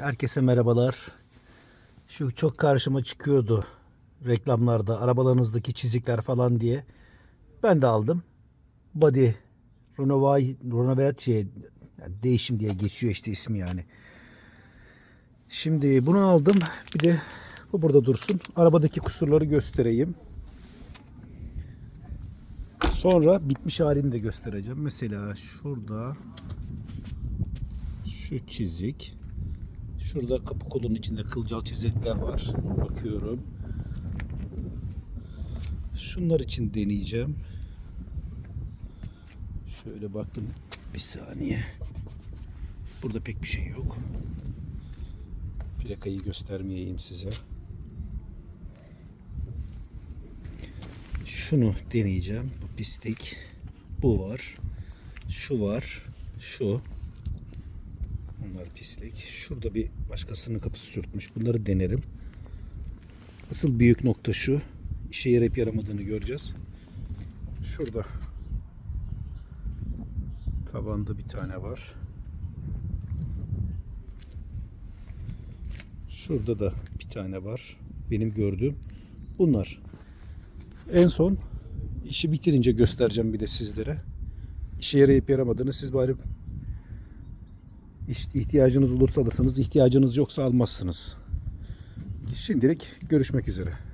Herkese merhabalar. Şu çok karşıma çıkıyordu reklamlarda arabalarınızdaki çizikler falan diye. Ben de aldım. Body Renovation yani değişim diye geçiyor işte ismi yani. Şimdi bunu aldım. Bir de bu burada dursun. Arabadaki kusurları göstereyim. Sonra bitmiş halini de göstereceğim. Mesela şurada şu çizik. Şurada kapı kolunun içinde kılcal çizikler var. Bakıyorum. Şunlar için deneyeceğim. Şöyle baktım. Bir saniye. Burada pek bir şey yok. Plakayı göstermeyeyim size. Şunu deneyeceğim. Bu pislik. Bu var. Şu var. Şu. Bunlar pislik. Şurada bir başkasının kapısı sürtmüş. Bunları denerim. Asıl büyük nokta şu. İşe yarayıp yaramadığını göreceğiz. Şurada. Tabanda bir tane var. Şurada da bir tane var. Benim gördüğüm. Bunlar. En son işi bitirince göstereceğim bir de sizlere. İşe yarayıp yaramadığını siz bari ihtiyacınız olursa alırsanız, ihtiyacınız yoksa almazsınız. Şimdilik görüşmek üzere.